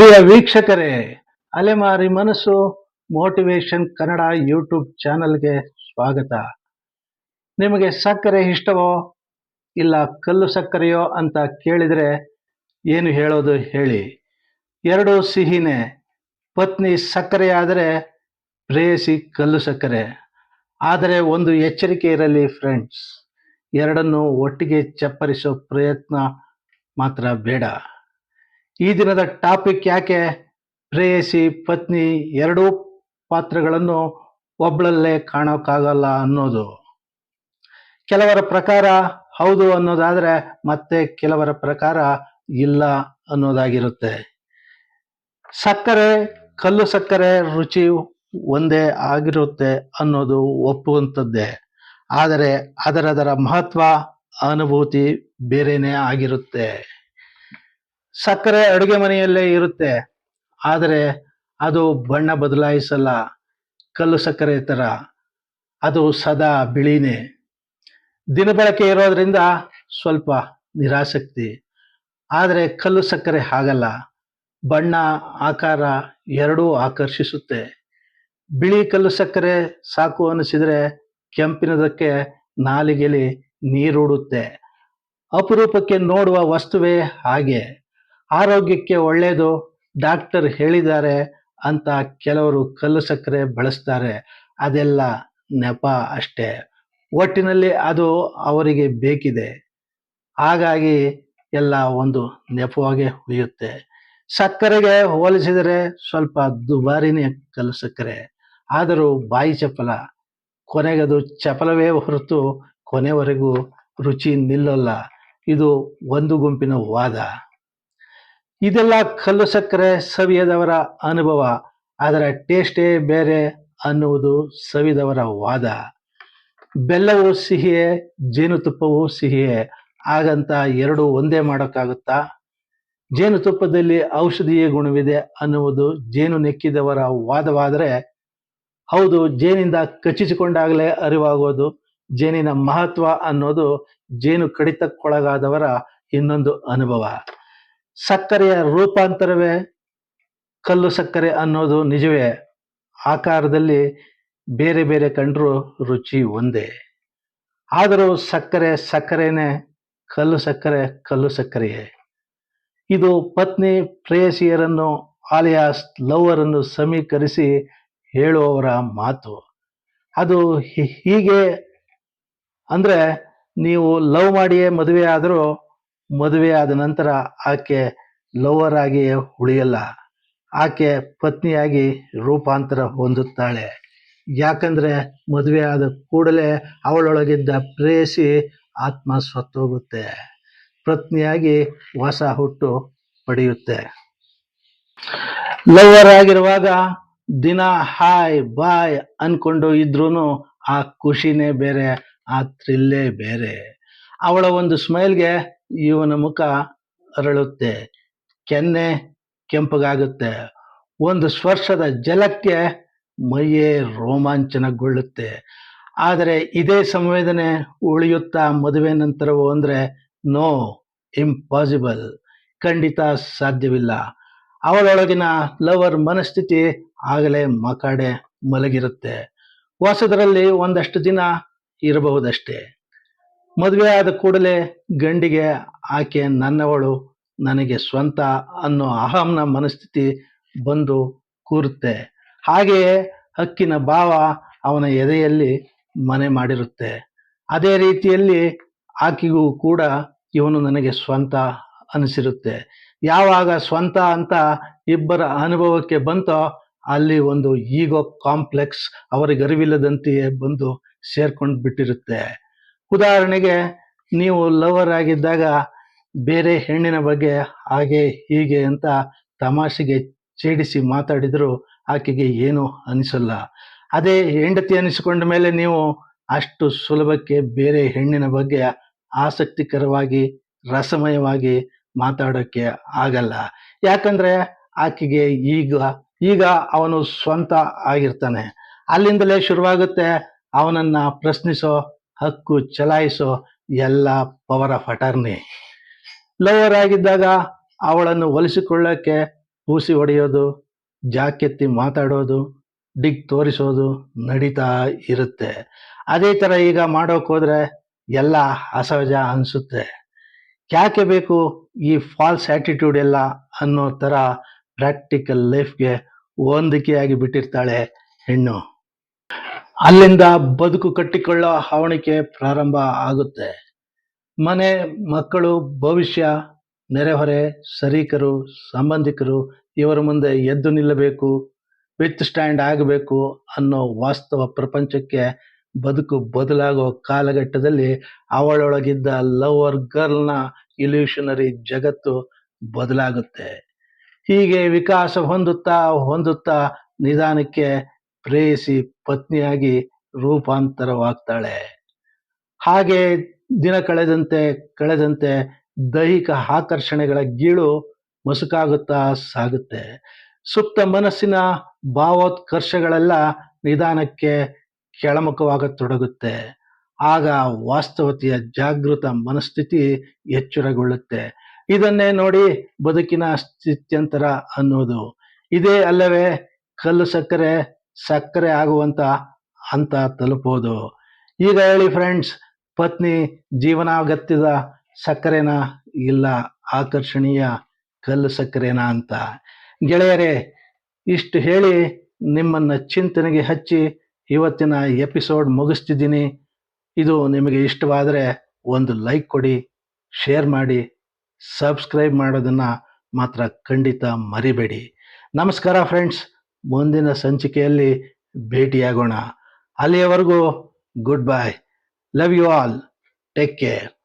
ಪ್ರಿಯ ವೀಕ್ಷಕರೇ, ಅಲೆಮಾರಿ ಮನಸ್ಸು ಮೋಟಿವೇಶನ್ ಕನ್ನಡ ಯೂಟ್ಯೂಬ್ ಚಾನಲ್ಗೆ ಸ್ವಾಗತ. ನಿಮಗೆ ಸಕ್ಕರೆ ಇಷ್ಟವೋ, ಇಲ್ಲ ಕಲ್ಲು ಸಕ್ಕರೆಯೋ ಅಂತ ಕೇಳಿದರೆ ಏನು ಹೇಳೋದು ಹೇಳಿ. ಎರಡು ಸಿಹಿನೇ, ಪತ್ನಿ ಸಕ್ಕರೆ ಆದರೆ ಪ್ರೇಯಸಿ ಕಲ್ಲು ಸಕ್ಕರೆ. ಆದರೆ ಒಂದು ಎಚ್ಚರಿಕೆ ಇರಲಿ ಫ್ರೆಂಡ್ಸ್ ಎರಡನ್ನು ಒಟ್ಟಿಗೆ ಚಪ್ಪರಿಸೋ ಪ್ರಯತ್ನ ಮಾತ್ರ ಬೇಡ. ಈ ದಿನದ ಟಾಪಿಕ್ ಯಾಕೆ? ಪ್ರೇಯಸಿ, ಪತ್ನಿ ಎರಡೂ ಪಾತ್ರಗಳನ್ನು ಒಬ್ಬಳಲ್ಲೇ ಕಾಣೋಕ್ಕಾಗಲ್ಲ ಅನ್ನೋದು. ಕೆಲವರ ಪ್ರಕಾರ ಹೌದು ಅನ್ನೋದಾದರೆ ಮತ್ತೆ ಕೆಲವರ ಪ್ರಕಾರ ಇಲ್ಲ ಅನ್ನೋದಾಗಿರುತ್ತೆ. ಸಕ್ಕರೆ, ಕಲ್ಲು ಸಕ್ಕರೆ ರುಚಿ ಒಂದೇ ಆಗಿರುತ್ತೆ ಅನ್ನೋದು ಒಪ್ಪುವಂಥದ್ದೇ. ಆದರೆ ಅದರದರ ಮಹತ್ವ, ಅನುಭೂತಿ ಬೇರೆಯೇ ಆಗಿರುತ್ತೆ. ಸಕ್ಕರೆ ಅಡುಗೆ ಮನೆಯಲ್ಲೇ ಇರುತ್ತೆ. ಆದರೆ ಅದು ಬಣ್ಣ ಬದಲಾಯಿಸಲ್ಲ. ಕಲ್ಲು ಸಕ್ಕರೆ ಥರ ಅದು ಸದಾ ಬಿಳಿನೇ. ದಿನಬಳಕೆ ಇರೋದ್ರಿಂದ ಸ್ವಲ್ಪ ನಿರಾಸಕ್ತಿ. ಆದರೆ ಕಲ್ಲು ಸಕ್ಕರೆ ಹಾಗಲ್ಲ. ಬಣ್ಣ, ಆಕಾರ ಎರಡೂ ಆಕರ್ಷಿಸುತ್ತೆ. ಬಿಳಿ ಕಲ್ಲು ಸಕ್ಕರೆ ಸಾಕು ಅನಿಸಿದರೆ ಕೆಂಪಿನದಕ್ಕೆ ನಾಲಿಗೆಲಿ ನೀರುಡುತ್ತೆ. ಅಪರೂಪಕ್ಕೆ ನೋಡುವ ವಸ್ತುವೇ ಹಾಗೆ. ಆರೋಗ್ಯಕ್ಕೆ ಒಳ್ಳೆಯದು ಡಾಕ್ಟರ್ ಹೇಳಿದ್ದಾರೆ ಅಂತ ಕೆಲವರು ಕಲ್ಲು ಸಕ್ಕರೆ ಬಳಸ್ತಾರೆ. ಅದೆಲ್ಲ ನೆಪ ಅಷ್ಟೇ. ಒಟ್ಟಿನಲ್ಲಿ ಅದು ಅವರಿಗೆ ಬೇಕಿದೆ. ಹಾಗಾಗಿ ಎಲ್ಲ ಒಂದು ನೆಪವಾಗಿ ಉಳಿಯುತ್ತೆ. ಸಕ್ಕರೆಗೆ ಹೋಲಿಸಿದರೆ ಸ್ವಲ್ಪ ದುಬಾರಿನೇ ಕಲ್ಲು ಸಕ್ಕರೆ. ಆದರೂ ಬಾಯಿ ಚಪಲ ಕೊನೆಗದು ಚಪಲವೇ ಹೊರತು ಕೊನೆವರೆಗೂ ರುಚಿ ನಿಲ್ಲಲ್ಲ. ಇದು ಒಂದು ಗುಂಪಿನ ವಾದ. ಇದೆಲ್ಲ ಕಲ್ಲು ಸಕ್ಕರೆ ಸವಿಯದವರ ಅನುಭವ, ಅದರ ಟೇಸ್ಟೇ ಬೇರೆ ಅನ್ನುವುದು ಸವಿದವರ ವಾದ. ಬೆಲ್ಲವು ಸಿಹಿಯೇ, ಜೇನುತುಪ್ಪವು ಸಿಹಿಯೇ, ಹಾಗಂತ ಎರಡು ಒಂದೇ ಮಾಡೋಕ್ಕಾಗುತ್ತಾ? ಜೇನುತುಪ್ಪದಲ್ಲಿ ಔಷಧೀಯ ಗುಣವಿದೆ ಅನ್ನುವುದು ಜೇನು ನೆಕ್ಕಿದವರ ವಾದವಾದರೆ, ಹೌದು, ಜೇನಿಂದ ಕಚ್ಚಿಸಿಕೊಂಡಾಗಲೇ ಅರಿವಾಗೋದು, ಜೇನಿನ ಮಹತ್ವ ಅನ್ನೋದು ಜೇನು ಕಡಿತಕ್ಕೊಳಗಾದವರ ಇನ್ನೊಂದು ಅನುಭವ. ಸಕ್ಕರೆಯ ರೂಪಾಂತರವೇ? ಕಲ್ಲು ಸಕ್ಕರೆ ಅನ್ನೋದು ನಿಜವೇ? ಆಕಾರದಲ್ಲಿ ಬೇರೆ ಬೇರೆ ಕಂಡರೂ ರುಚಿ ಒಂದೇ. ಆದರೂ ಸಕ್ಕರೆ ಸಕ್ಕರೆನೇ, ಕಲ್ಲು ಸಕ್ಕರೆ ಕಲ್ಲು ಸಕ್ಕರೆಯೇ? ಇದು ಪತ್ನಿ ಪ್ರೇಯಸಿಯರನ್ನು, ಆಲಿಯಾಸ್ ಲವ್ವರನ್ನು ಸಮೀಕರಿಸಿ ಹೇಳುವವರ ಮಾತು. ಅದು ಹೀಗೆ ಅಂದರೆ ನೀವು ಲವ್ ಮಾಡಿಯೇ ಮದುವೆ ಆದರೂ ಮದುವೆ ಆದ ನಂತರ ಆಕೆ ಲವರ್ ಆಗಿ ಉಳಿಯಲ್ಲ. ಆಕೆ ಪತ್ನಿಯಾಗಿ ರೂಪಾಂತರ ಹೊಂದುತ್ತಾಳೆ. ಯಾಕಂದ್ರೆ ಮದುವೆ ಆದ ಕೂಡಲೇ ಅವಳೊಳಗಿದ್ದ ಪ್ರೇಯಸಿ ಆತ್ಮ ಸತ್ತೋಗುತ್ತೆ ಪತ್ನಿಯಾಗಿ ಹೊಸ ಹುಟ್ಟು ಪಡೆಯುತ್ತೆ. ಲವರ್ ಆಗಿರುವಾಗ ದಿನ ಹಾಯ್ ಬಾಯ್ ಅನ್ಕೊಂಡು ಇದ್ರೂ ಆ ಖುಷಿನೇ ಬೇರೆ, ಆ ಥ್ರಿಲ್ಲೇ ಬೇರೆ. ಅವಳ ಒಂದು ಸ್ಮೈಲ್ಗೆ ಇವನ ಮುಖ ಅರಳುತ್ತೆ, ಕೆನ್ನೆ ಕೆಂಪಗಾಗುತ್ತೆ. ಒಂದು ಸ್ಪರ್ಶದ ಜಲಕ್ಕೆ ಮೈಯೇ ರೋಮಾಂಚನಗೊಳ್ಳುತ್ತೆ. ಆದರೆ ಇದೇ ಸಂವೇದನೆ ಉಳಿಯುತ್ತಾ ಮದುವೆ ನಂತರವೂ ಅಂದರೆ, ನೋ, ಇಂಪಾಸಿಬಲ್, ಖಂಡಿತ ಸಾಧ್ಯವಿಲ್ಲ. ಅವಳೊಳಗಿನ ಲವರ್ ಮನಸ್ಥಿತಿ ಆಗಲೇ ಮಕಾಡೆ ಮಲಗಿರುತ್ತೆ. ಹೊಸದರಲ್ಲಿ ಒಂದಷ್ಟು ದಿನ ಇರಬಹುದಷ್ಟೇ. ಮದುವೆ ಆದ ಕೂಡಲೇ ಗಂಡಿಗೆ, ಆಕೆ ನನ್ನವಳು, ನನಗೆ ಸ್ವಂತ ಅನ್ನೋ ಅಹಂನ ಮನಸ್ಥಿತಿ ಬಂದು ಕೂರುತ್ತೆ. ಹಾಗೆಯೇ ಹಕ್ಕಿನ ಭಾವ ಅವನ ಎದೆಯಲ್ಲಿ ಮನೆ ಮಾಡಿರುತ್ತೆ. ಅದೇ ರೀತಿಯಲ್ಲಿ ಆಕೆಗೂ ಕೂಡ ಇವನು ನನಗೆ ಸ್ವಂತ ಅನಿಸಿರುತ್ತೆ. ಯಾವಾಗ ಸ್ವಂತ ಅಂತ ಇಬ್ಬರ ಅನುಭವಕ್ಕೆ ಬಂತೋ, ಅಲ್ಲಿ ಒಂದು ಈಗೋ ಕಾಂಪ್ಲೆಕ್ಸ್ ಅವರಿಗೆ ಅರಿವಿಲ್ಲದಂತೆಯೇ ಬಂದು ಸೇರ್ಕೊಂಡು ಬಿಟ್ಟಿರುತ್ತೆ ಉದಾಹರಣೆಗೆ, ನೀವು ಲವರ್ ಆಗಿದ್ದಾಗ ಬೇರೆ ಹೆಣ್ಣಿನ ಬಗ್ಗೆ ಹಾಗೆ ಹೀಗೆ ಅಂತ ತಮಾಷೆಗೆ ಛೇಡಿಸಿ ಮಾತಾಡಿದರೂ, ಆಕೆಗೆ ಏನು ಅನಿಸಲ್ಲ. ಅದೇ ಹೆಂಡತಿ ಅನಿಸಿಕೊಂಡ ಮೇಲೆ ನೀವು ಅಷ್ಟು ಸುಲಭಕ್ಕೆ ಬೇರೆ ಹೆಣ್ಣಿನ ಬಗ್ಗೆ ಆಸಕ್ತಿಕರವಾಗಿ, ರಸಮಯವಾಗಿ ಮಾತಾಡೋಕ್ಕೆ ಆಗಲ್ಲ. ಯಾಕಂದ್ರೆ ಆಕೆಗೆ ಈಗ ಈಗ ಅವನು ಸ್ವಂತ ಆಗಿರ್ತಾನೆ. ಅಲ್ಲಿಂದಲೇ ಶುರುವಾಗುತ್ತೆ ಅವನನ್ನ ಪ್ರಶ್ನಿಸೋ ಹಕ್ಕು ಚಲಾಯಿಸೋ ಎಲ್ಲ ಪವರ್ ಆಫ್ ಅಟರ್ನಿ ಲವರ್ ಆಗಿದ್ದಾಗ ಅವಳನ್ನು ಒಲಿಸಿಕೊಳ್ಳಕ್ಕೆ ಪೂಸಿ ಹೊಡೆಯೋದು, ಜಾಕೆತ್ತಿ ಮಾತಾಡೋದು, ಡಿಗ್ ತೋರಿಸೋದು ನಡೀತಾ ಇರುತ್ತೆ. ಅದೇ ಥರ ಈಗ ಮಾಡೋಕ್ಕೋದ್ರೆ ಎಲ್ಲ ಅಸಹಜ ಅನಿಸುತ್ತೆ. ಯಾಕೆ ಬೇಕು ಈ ಫಾಲ್ಸ್ ಆ್ಯಟಿಟ್ಯೂಡ್ ಎಲ್ಲ ಅನ್ನೋ ಥರ ಪ್ರಾಕ್ಟಿಕಲ್ ಲೈಫ್ಗೆ ಹೊಂದಿಕೆಯಾಗಿ ಬಿಟ್ಟಿರ್ತಾಳೆ ಹೆಣ್ಣು. ಅಲ್ಲಿಂದ ಬದುಕು ಕಟ್ಟಿಕೊಳ್ಳೋ ಹಾವಣಿಕೆ ಪ್ರಾರಂಭ ಆಗುತ್ತೆ. ಮನೆ, ಮಕ್ಕಳು, ಭವಿಷ್ಯ, ನೆರೆಹೊರೆ, ಸರೀಕರು, ಸಂಬಂಧಿಕರು, ಇವರ ಮುಂದೆ ಎದ್ದು ನಿಲ್ಲಬೇಕು, ವಿತ್ ಸ್ಟ್ಯಾಂಡ್ ಆಗಬೇಕು ಅನ್ನೋ ವಾಸ್ತವ ಪ್ರಪಂಚಕ್ಕೆ ಬದುಕು ಬದಲಾಗೋ ಕಾಲಘಟ್ಟದಲ್ಲಿ ಅವಳೊಳಗಿದ್ದ ಲವರ್ ಗರ್ಲ್ನ ಇಲ್ಯೂಷನರಿ ಜಗತ್ತು ಬದಲಾಗುತ್ತೆ. ಹೀಗೆ ವಿಕಾಸ ಹೊಂದುತ್ತಾ ಹೊಂದುತ್ತಾ ನಿಧಾನಕ್ಕೆ ಪ್ರೇಯಸಿ ಪತ್ನಿಯಾಗಿ ರೂಪಾಂತರವಾಗ್ತಾಳೆ. ಹಾಗೆ ದಿನ ಕಳೆದಂತೆ ಕಳೆದಂತೆ ದೈಹಿಕ ಆಕರ್ಷಣೆಗಳ ಗೀಳು ಮಸುಕಾಗುತ್ತಾ ಸಾಗುತ್ತೆ. ಸುಪ್ತ ಮನಸ್ಸಿನ ಭಾವೋತ್ಕರ್ಷಗಳೆಲ್ಲ ನಿಧಾನಕ್ಕೆ ಕೆಳಮುಖವಾಗತೊಡಗುತ್ತೆ. ಆಗ ವಾಸ್ತವತೆಯ ಜಾಗೃತ ಮನಸ್ಥಿತಿ ಎಚ್ಚರಗೊಳ್ಳುತ್ತೆ. ಇದನ್ನೇ ನೋಡಿ ಬದುಕಿನ ಸ್ಥಿತ್ಯಂತರ ಅನ್ನೋದು. ಇದೇ ಅಲ್ಲವೇ ಕಲ್ಲು ಸಕ್ಕರೆ ಸಕ್ಕರೆ ಆಗುವಂತ ಹಂತ ತಲುಪೋದು. ಈಗ ಹೇಳಿ ಫ್ರೆಂಡ್ಸ್ ಪತ್ನಿ ಜೀವನಾಗತ್ಯದ ಸಕ್ಕರೆನ ಇಲ್ಲ, ಆಕರ್ಷಣೀಯ ಕಲ್ಲು ಸಕ್ಕರೆನಾ ಅಂತ. ಗೆಳೆಯರೇ, ಇಷ್ಟು ಹೇಳಿ ನಿಮ್ಮನ್ನ ಚಿಂತನೆಗೆ ಹಚ್ಚಿ ಇವತ್ತಿನ ಎಪಿಸೋಡ್ ಮುಗಿಸ್ತಿದ್ದೀನಿ. ಇದು ನಿಮಗೆ ಇಷ್ಟವಾದರೆ ಒಂದು ಲೈಕ್ ಕೊಡಿ ಶೇರ್ ಮಾಡಿ ಸಬ್ಸ್ಕ್ರೈಬ್ ಮಾಡೋದನ್ನು ಮಾತ್ರ ಖಂಡಿತ ಮರಿಬೇಡಿ. ನಮಸ್ಕಾರ ಫ್ರೆಂಡ್ಸ್ ಮುಂದಿನ ಸಂಚಿಕೆಯಲ್ಲಿ ಭೇಟಿಯಾಗೋಣ. ಅಲ್ಲಿಯವರೆಗೂ goodbye love you all take care